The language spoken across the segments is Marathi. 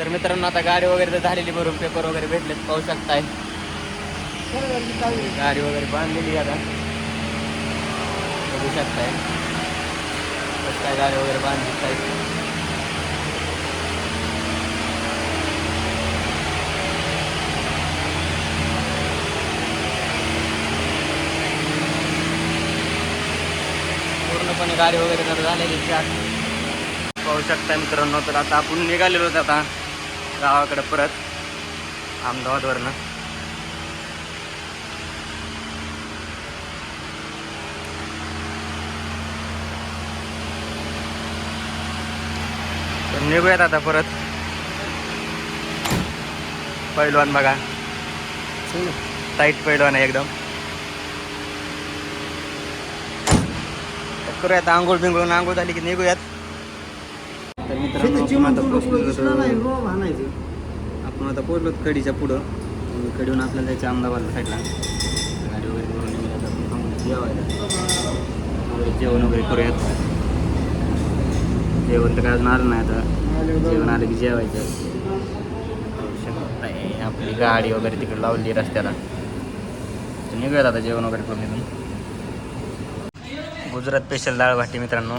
तर मित्रांनो आता गाडी वगैरे तर झालेली भरून पेपर वगैरे भेटलेत पाहू शकताय. गाडी वगैरे बांधलेली आता. बघू शकताय. कसं काय गाडी वगैरे बांधली काय पूर्णपणे गाडी वगैरे तर झालेली पाहू शकता मित्रांनो तर आता आपण निघालेलो आता. गावाकडे परत अहमदाबादवरनं. तर निघूयात आता परत. पैलवान बघा. टाईट पैलवान आहे एकदम. करूयात आंघोळ बिंघोळ आंघोळ झाली की निघूयात. तर मित्रांनो आपण आता पोहोचलो होतो- आपण आता पोहोचलो कडीच्या पुढं. कडीहून आपल्याला जायचं अहमदाबाद साईडला गाडी वगैरे करून आपण थांबून जेवायला. जेवण वगैरे करूयात. जेवण तर काय अजून आलं नाही आता. जेवण आलं की जेवायचं. आपली गाडी वगैरे तिकडे लावली रस्त्याला. निघूयात आता जेवण वगैरे करून गुजरात स्पेशल डाळ भाटी मित्रांनो.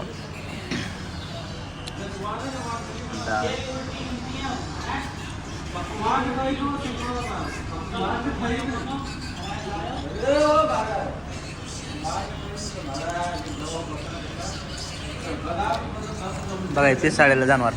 डाळ बघा ते साडेला जाणवार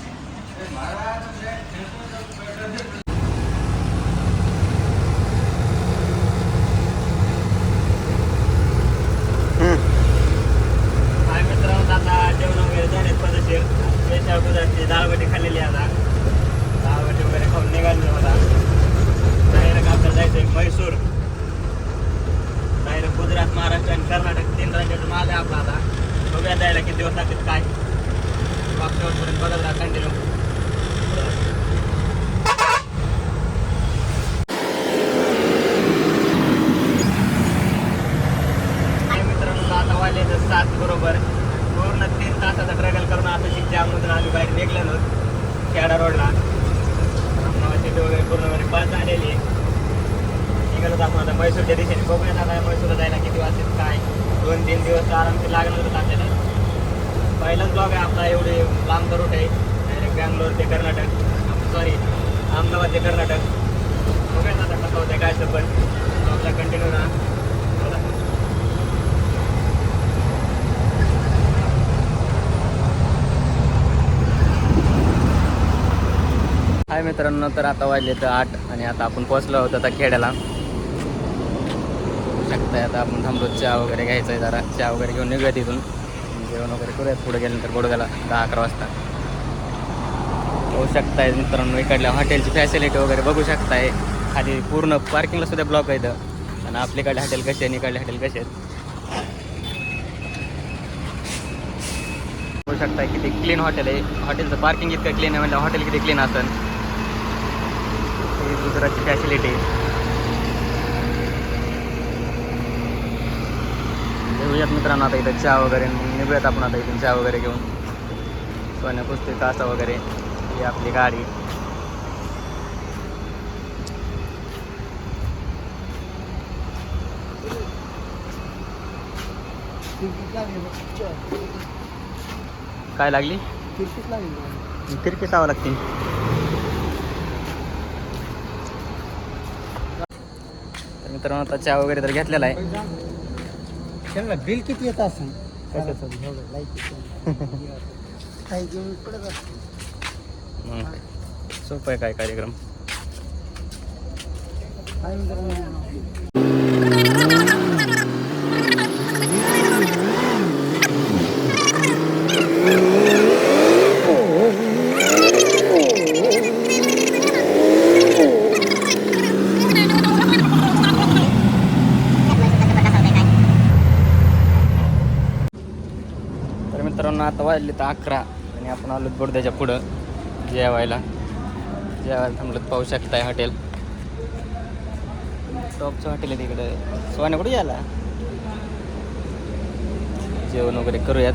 हाय मित्रांनो आता जेवण वगैरे झाले पद्धतशीर स्पेशल गुजरातची डाळबटी खाल्लेली आहे आता डाळबटी वगैरे खाऊन निघालो होता डायरेक्ट आपल्याला जायचं आहे मैसूर डायरेक्ट गुजरात महाराष्ट्र आणि कर्नाटक तीन राज्याचा माल आहे आपला आता बघूया जायला किती दिवस लागतील काय मागच्या वर्षपर्यंत बघत राहा कंटिन्यू मित्रांनो आता वाजले तर सात बरोबर पूर्ण तीन तासाचा ट्रॅव्हल करून आता शिक जाममधून आम्ही बाहेर निघलेलो खेडा रोडला. सिटी वगैरे पूर्णपणे बस झालेली आहे. निघालो आपण आता मैसूरच्या दिशेने. बघूयात आता मैसूरला जायला किती वाजतील काय? दोन तीन दिवस आराम ते लागणारच आपल्याला. पहिलाच ब्लॉग आहे आपला एवढे लांबचा रूट आहे. डायरेक्ट बँगलोर ते कर्नाटक. सॉरी अहमदाबाद ते कर्नाटक. बघायचं आता कसं होतं काय असं पण. आपला कंटिन्यू राहा. मित्रांनो तर आता वाजले तर आठ आणि आता आपण पोहोचलो होतो आता खेड्याला. शकताय आता आपण थांबलो चहा वगैरे घ्यायचा आहे जरा. चहा वगैरे घेऊन निघूया तिथून. जेवण वगैरे करूयात पुढे गेल्यानंतर गोडगाला दहा अकरा वाजता. होऊ शकताय मित्रांनो इकडल्या हॉटेलची फॅसिलिटी वगैरे बघू शकताय. खाली पूर्ण पार्किंगला सुद्धा ब्लॉक आहे इथं. आणि आपल्याकडले हॉटेल कसे आहे आणि इकडले हॉटेल कसे आहेत. बघू शकताय किती क्लीन हॉटेल आहे. हॉटेलचं पार्किंग इतकं क्लीन आहे म्हणजे हॉटेल किती क्लीन असेल. गुजरातची फॅसिलिटी घेऊयात मित्रांनो आता इथं चहा वगैरे निघूयात आपण आता इथून चहा वगैरे घेऊन. सोन्या पुस्तक कासा वगैरे ही आपली गाडी. काय लागली? तिरकी जावं लागते. तर मित्रांनो आता चहा वगैरे तर घेतलेला आहे. त्यांना बिल किती येत असं कशाचं? काही घेऊन पडत असतं मग काय. सोपं आहे काय कार्यक्रम? काय तर मित्रांनो आता अकरा आणि आपण आलो बोर्द्याच्या पुढं जेवायला. जेवायला थांबलं पाहू शकताय हॉटेल टॉपचं हॉटेल आहे तिकडं. सोन्या कुठे यायला जेवण वगैरे करूयात.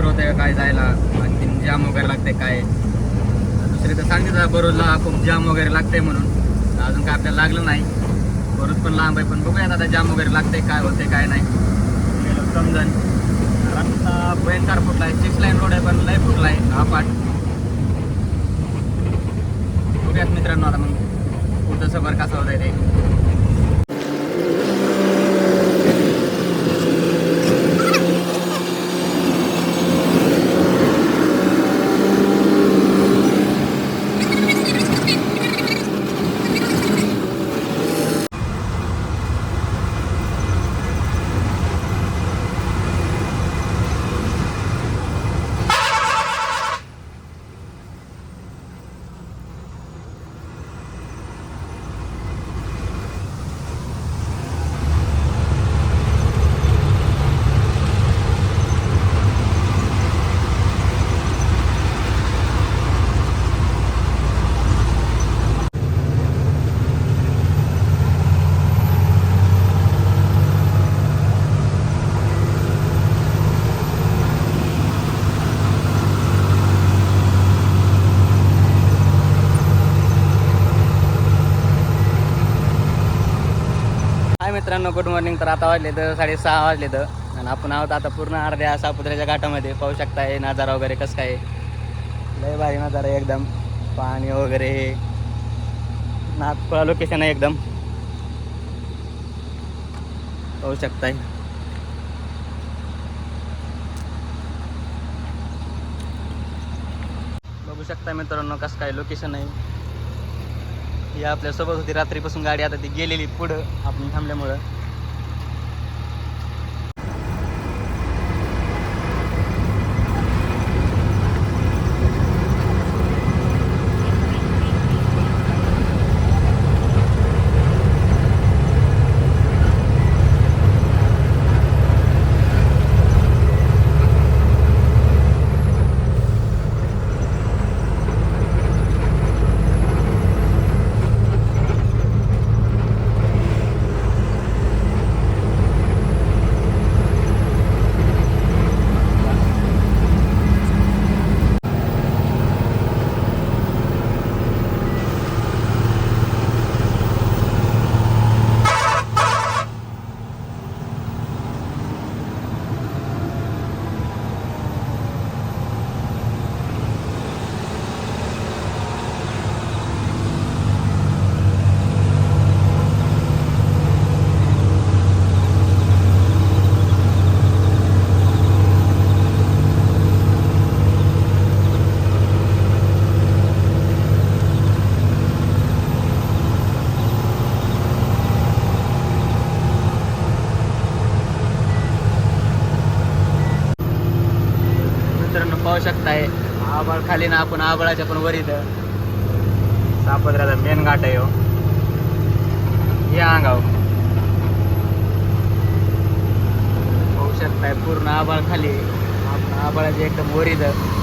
उशीर होते काय जायला? आणखीन जाम वगैरे लागते काय? दुसरी तर सांगितलं बरोजला खूप जाम वगैरे लागते म्हणून. अजून काय आपल्याला लागलं नाही. बरोज पण लांब आहे पण बघूया आता जाम वगैरे लागते काय होते काय नाही. समजन. रस्ता भयंकर फुटला आहे सिक्स लाईन रोड आहे पण लय फुटला आहे हा पाठ बघूयात मित्रांनो आता मग पुढचं सफर कसा होत आहे ते हाय मित्रांनो गुड मॉर्निंग तर आता वाजले तर साडेसहा वाजले तर आणि आपण आहोत आता पूर्ण अर्ध्या सापुत्र्याच्या घाटामध्ये. पाहू शकताय नजारा वगैरे कसं काय आहे. लय भारी नजारा आहे एकदम. पाणी वगैरे नागपुरा लोकेशन आहे एकदम. पाहू शकताय. बघू शकता मित्रांनो कसं काय लोकेशन आहे. ही आपल्यासोबत होती. रात्रीपासून गाडी आता ती गेलेली पुढं आपण थांबल्यामुळं. आवश्यकता आहे शकताय. खाली ना आपण आबळाच्या पण वर इथं. सापत्र्याचा मेन घाट आहे हो. या अंगाव होऊ शकताय पूर्ण आबाळ खाली आपण आबाळाच्या एकदम वर इथं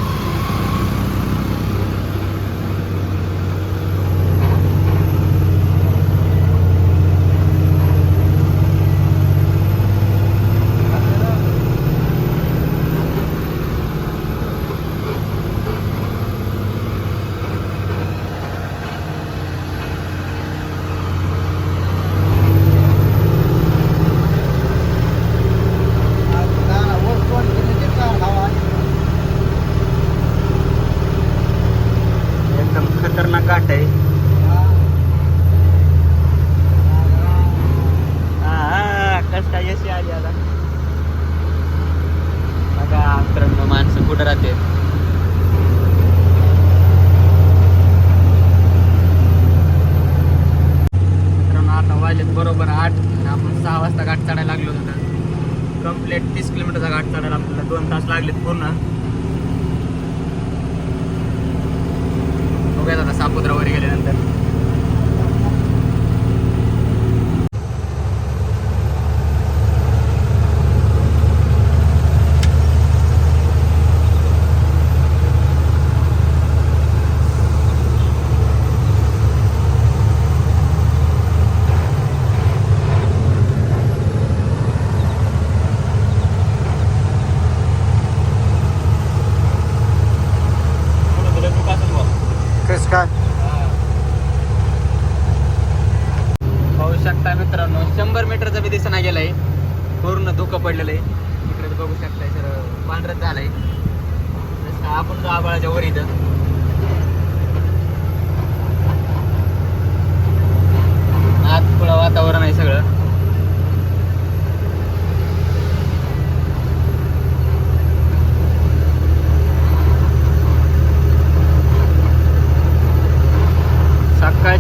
वर तोंड केलं ते कार हवा एकदम खतरनाक घाट आहे हा कस काय यशी आली आता बघा मित्रांनो माणसं कुठं राहते मित्रांनो आता वाजलेत बरोबर आठ आणि आपण सहा वाजता घाट चढायला लागलो होतो कंप्लीट तीस किलोमीटरचा घाट चढायला आपल्याला दोन तास लागलेत पूर्ण. शकता मित्रांनो. शंभर मीटरचा बी दिसना गेलाय. पूर्ण धुकं पडलेलं आहे. इकडे बघू शकताय सर पांढरच झालंय. जसं आपण जो आबाळाच्या वर इथं. आत थोडं वातावरण आहे सगळं.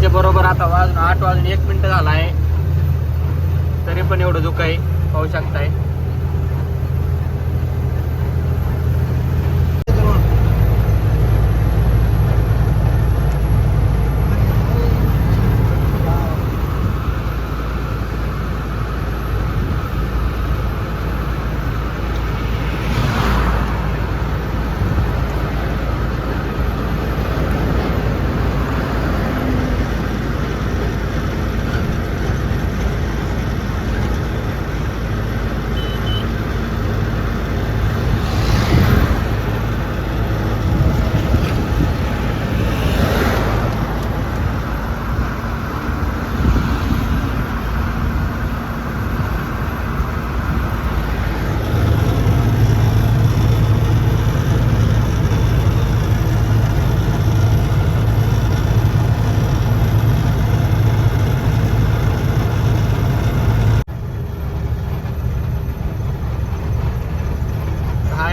सकाळच्या बरोबर आता वाजून आठ वाजून एक मिनिट झाला आहे. तरी पण एवढं दुःख आहे पाहू शकताय.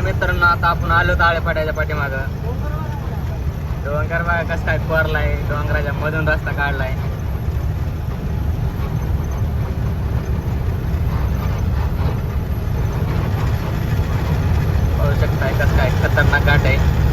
मित्रांनो आता आपण आलो ताळे फाट्याच्या पाठीमागं. डोंगर बघा कसं काय कोरलाय डोंगराच्या मधून रस्ता काढलाय. पाहू शकताय कसं काय खतरनाक घाट आहे.